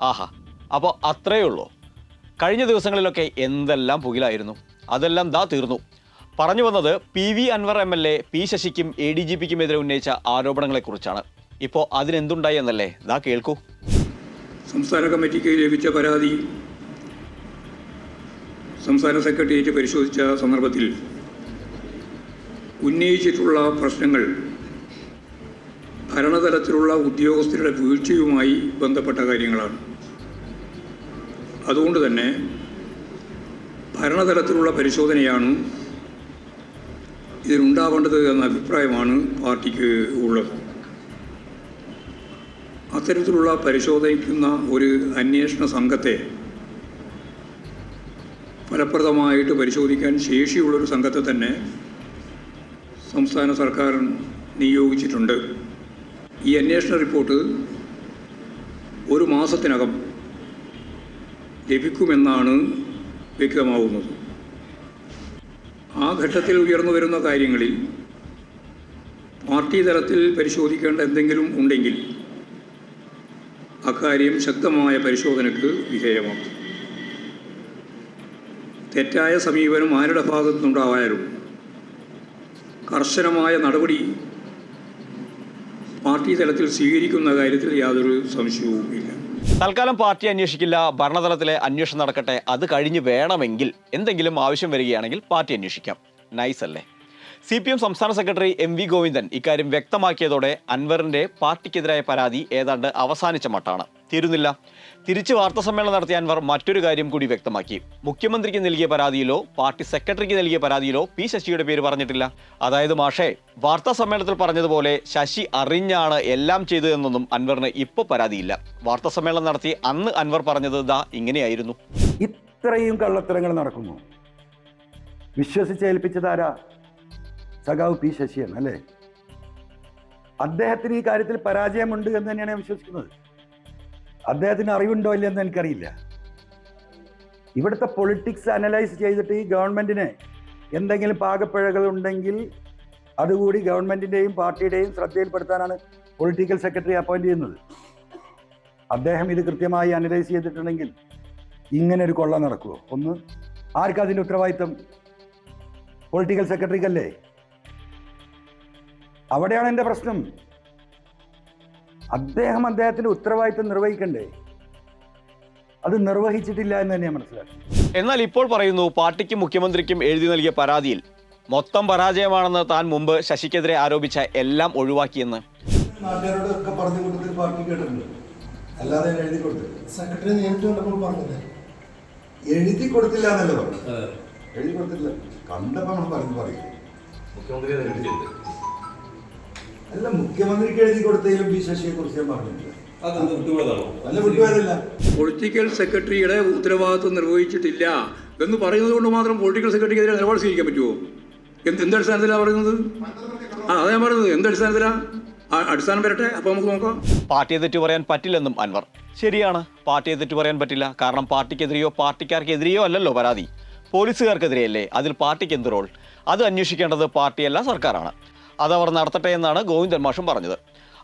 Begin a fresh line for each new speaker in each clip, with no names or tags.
ആഹാ അപ്പോൾ അത്രയേ ഉള്ളൂ. കഴിഞ്ഞ ദിവസങ്ങളിലൊക്കെ എന്തെല്ലാം പുകിലായിരുന്നു? അതെല്ലാം ദാ തീർന്നു. പറഞ്ഞു വന്നത് P V Anwar M L A P ശശിക്കും A D G പിക്കും എതിരെ ഉന്നയിച്ച ആരോപണങ്ങളെക്കുറിച്ചാണ്. ഇപ്പോൾ അതിനെന്തുണ്ടായി എന്നല്ലേ? ദാ കേൾക്കൂ.
സംസ്ഥാന കമ്മിറ്റിക്ക് ലഭിച്ച പരാതി സംസ്ഥാന സെക്രട്ടേറിയറ്റ് പരിശോധിച്ച സന്ദർഭത്തിൽ ഉന്നയിച്ചിട്ടുള്ള പ്രശ്നങ്ങൾ ഭരണതലത്തിലുള്ള ഉദ്യോഗസ്ഥരുടെ വീഴ്ചയുമായി ബന്ധപ്പെട്ട കാര്യങ്ങളാണ്. അതുകൊണ്ട് തന്നെ ഭരണതലത്തിലുള്ള പരിശോധനയാണ് ഇതിനുണ്ടാവേണ്ടത് എന്ന അഭിപ്രായമാണ് പാർട്ടിക്ക് ഉള്ളത്. അത്തരത്തിലുള്ള പരിശോധിക്കുന്ന ഒരു അന്വേഷണ സംഘത്തെ ഫലപ്രദമായിട്ട് പരിശോധിക്കാൻ ശേഷിയുള്ളൊരു സംഘത്തെ തന്നെ സംസ്ഥാന സർക്കാർ നിയോഗിച്ചിട്ടുണ്ട്. ഈ അന്വേഷണ റിപ്പോർട്ട് ഒരു മാസത്തിനകം ലഭിക്കുമെന്നാണ് വ്യക്തമാവുന്നത്. ആ ഘട്ടത്തിൽ ഉയർന്നു വരുന്ന കാര്യങ്ങളിൽ പാർട്ടി തലത്തിൽ പരിശോധിക്കേണ്ട എന്തെങ്കിലും ഉണ്ടെങ്കിൽ അക്കാര്യം ശക്തമായ പരിശോധനയ്ക്ക് വിധേയമാക്കും തെറ്റായ സമീപനം ആരുടെ ഭാഗത്തുനിന്നുണ്ടായാലും കർശനമായ നടപടി പാർട്ടി തലത്തിൽ സ്വീകരിക്കുന്ന കാര്യത്തിൽ യാതൊരു സംശയവും ഇല്ല
തൽക്കാലം പാർട്ടി അന്വേഷിക്കില്ല. ഭരണതലത്തിലെ അന്വേഷണം നടക്കട്ടെ. അത് കഴിഞ്ഞ് വേണമെങ്കിൽ എന്തെങ്കിലും ആവശ്യം വരികയാണെങ്കിൽ പാർട്ടി അന്വേഷിക്കാം. നൈസ് അല്ലേ? സി പി എം സംസ്ഥാന സെക്രട്ടറി എം വി ഗോവിന്ദൻ ഇക്കാര്യം വ്യക്തമാക്കിയതോടെ അൻവറിന്റെ പാർട്ടിക്കെതിരായ പരാതി ഏതാണ്ട് അവസാനിച്ച മട്ടാണ്. തീരുന്നില്ല. തിരിച്ച് വാർത്താ സമ്മേളനം നടത്തിയ അൻവർ മറ്റൊരു കാര്യം കൂടി വ്യക്തമാക്കി. മുഖ്യമന്ത്രിക്ക് നൽകിയ പരാതിയിലോ പാർട്ടി സെക്രട്ടറിക്ക് നൽകിയ പരാതിയിലോ പി ശശിയുടെ പേര് പറഞ്ഞിട്ടില്ല. അതായത് മാഷേ വാർത്താ സമ്മേളനത്തിൽ പറഞ്ഞതുപോലെ ശശി അറിഞ്ഞാണ് എല്ലാം ചെയ്തതെന്നൊന്നും അൻവറിന് ഇപ്പോൾ പരാതിയില്ല. വാർത്താ സമ്മേളനം നടത്തി അന്ന് അൻവർ പറഞ്ഞത് ദാ ഇങ്ങനെയായിരുന്നു.
ഇത്രയും കള്ളത്തരങ്ങൾ നടക്കുന്നു. വിശ്വസിച്ചേൽപ്പിച്ചതാരാ സഖാവ് പി ശശിയാണ് അല്ലേ? അദ്ദേഹത്തിന് ഈ കാര്യത്തിൽ പരാജയമുണ്ട് എന്ന് തന്നെയാണ് ഞാൻ വിശ്വസിക്കുന്നത്. അദ്ദേഹത്തിന് അറിവുണ്ടോ ഇല്ലെന്ന് എനിക്കറിയില്ല. ഇവിടുത്തെ പൊളിറ്റിക്സ് അനലൈസ് ചെയ്തിട്ട് ഈ ഗവൺമെന്റിന് എന്തെങ്കിലും പാകപ്പിഴകൾ ഉണ്ടെങ്കിൽ അതുകൂടി ഗവൺമെന്റിന്റെയും പാർട്ടിയുടെയും ശ്രദ്ധയിൽപ്പെടുത്താനാണ് പൊളിറ്റിക്കൽ സെക്രട്ടറി അപ്പോയിന്റ് ചെയ്യുന്നത്. അദ്ദേഹം ഇത് കൃത്യമായി അനലൈസ് ചെയ്തിട്ടുണ്ടെങ്കിൽ ഇങ്ങനെ ഒരു കൊള്ള നടക്കുമോ ഒന്ന് ആർക്കാ അതിന്റെ ഉത്തരവാദിത്തം പൊളിറ്റിക്കൽ സെക്രട്ടറിക്കല്ലേ അവിടെയാണ് എന്റെ പ്രശ്നം. അദ്ദേഹം അദ്ദേഹത്തിന്റെ ഉത്തരവാദിത്തം നിർവഹിക്കണ്ടേ? അത് നിർവഹിച്ചിട്ടില്ല എന്ന് തന്നെയാണ് മനസ്സിലാക്കി
എന്നാൽ ഇപ്പോൾ പറയുന്നു പാർട്ടിക്കും മുഖ്യമന്ത്രിക്കും എഴുതി നൽകിയ പരാതിയിൽ മൊത്തം പരാജയമാണെന്ന് താൻ മുമ്പ് ശശിക്കെതിരെ ആരോപിച്ച എല്ലാം ഒഴിവാക്കിയെന്ന്.
നാട്ടുകാരോടൊക്കെ പറഞ്ഞു കൊടുത്തിട്ട് പാർട്ടി കേട്ടിട്ടുണ്ട്. അല്ലാതെ എഴുതി കൊടുത്തു.
സെക്രട്ടറി നേരിട്ട് കണ്ടപ്പോൾ
എഴുതി കൊടുത്തില്ല എന്നല്ലേ പറഞ്ഞു എഴുതി കൊടുത്തില്ല കണ്ടപ്പോ നമ്മൾ പറഞ്ഞു പറയും. അല്ല മുഖ്യമന്ത്രിക്ക് എഴുതി കൊടുത്തതിലും ബി ശശിയെ കുറിച്ച് ഞാൻ പറഞ്ഞിട്ടില്ല. അല്ല വിട്ടുപോയതല്ല.
പൊളിറ്റിക്കൽ സെക്രട്ടറിയുടെ ഉത്തരവാദിത്വം നിർവഹിച്ചിട്ടില്ല എന്ന് പറയുന്നത് കൊണ്ട് മാത്രം പൊളിറ്റിക്കൽ സെക്രട്ടറിക്കെതിരെ നിലപാട് സ്വീകരിക്കാൻ പറ്റുമോ എന്ത് എന്ത് അടിസ്ഥാനത്തിലാണ് പറയുന്നത്? ആ അതാ ഞാൻ പറയുന്നത്. എന്ത് അടിസ്ഥാനത്തിലാണ് അടിസ്ഥാനം വരട്ടെ. അപ്പോൾ നമുക്ക് നോക്കാം.
പാർട്ടിയെ തെറ്റു പറയാൻ പറ്റില്ലെന്നും അൻവർ. ശരിയാണ്. പാർട്ടിയെ തെറ്റു പറയാൻ പറ്റില്ല. കാരണം പാർട്ടിക്കെതിരെയോ പാർട്ടിക്കാർക്കെതിരെയോ അല്ലല്ലോ പരാതി. പോലീസുകാർക്കെതിരെയല്ലേ? അതിൽ പാർട്ടിക്ക് എന്ത് റോൾ? അത് അന്വേഷിക്കേണ്ടത് പാർട്ടിയല്ല സർക്കാരാണ്. അതവർ നടത്തട്ടെ എന്നാണ് ഗോവിന്ദൻ മാഷും പറഞ്ഞത്.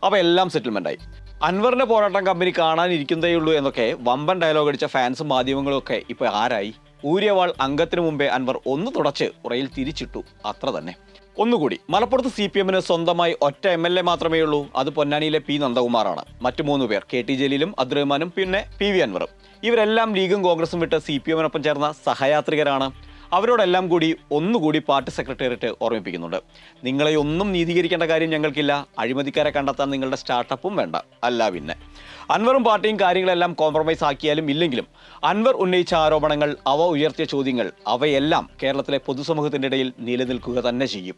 അപ്പോൾ എല്ലാം സെറ്റിൽമെന്റായി അൻവറിന്റെ പോരാട്ടം കമ്പനി കാണാനിരിക്കുന്നതേയുള്ളൂ എന്നൊക്കെ വമ്പൻ ഡയലോഗ് അടിച്ച ഫാൻസും മാധ്യമങ്ങളും ഒക്കെ ഇപ്പോൾ ആരായി? ഊര്യവാൾ അംഗത്തിന് മുമ്പേ അൻവർ ഒന്ന് തുടച്ച് ഉറയിൽ തിരിച്ചിട്ടു. അത്ര തന്നെ. ഒന്നുകൂടി മലപ്പുറത്ത് സി പി എമ്മിന് സ്വന്തമായി ഒറ്റ എം എൽ എ മാത്രമേ ഉള്ളൂ. അത് പൊന്നാനിയിലെ പി നന്ദകുമാറാണ്. മറ്റു മൂന്ന് പേർ കെ ടി ജലീലും അബ്ദുറഹ്മാനും പിന്നെ പി വി അൻവറും. ഇവരെല്ലാം ലീഗും കോൺഗ്രസും വിട്ട് സി പി എമ്മിനൊപ്പം ചേർന്ന സഹയാത്രികരാണ്. അവരോടെല്ലാം കൂടി ഒന്നുകൂടി പാർട്ടി സെക്രട്ടേറിയറ്റ് ഓർമ്മിപ്പിക്കുന്നുണ്ട്. നിങ്ങളെ ഒന്നും നീതീകരിക്കേണ്ട കാര്യം ഞങ്ങൾക്കില്ല. അഴിമതിക്കാരെ കണ്ടെത്താൻ നിങ്ങളുടെ സ്റ്റാർട്ടപ്പും വേണ്ട. അല്ല പിന്നെ. അൻവറും പാർട്ടിയും കാര്യങ്ങളെല്ലാം കോംപ്രമൈസ് ആക്കിയാലും ഇല്ലെങ്കിലും അൻവർ ഉന്നയിച്ച ആരോപണങ്ങൾ അവ ഉയർത്തിയ ചോദ്യങ്ങൾ അവയെല്ലാം കേരളത്തിലെ പൊതുസമൂഹത്തിന്റെ ഇടയിൽ നിലനിൽക്കുക തന്നെ ചെയ്യും.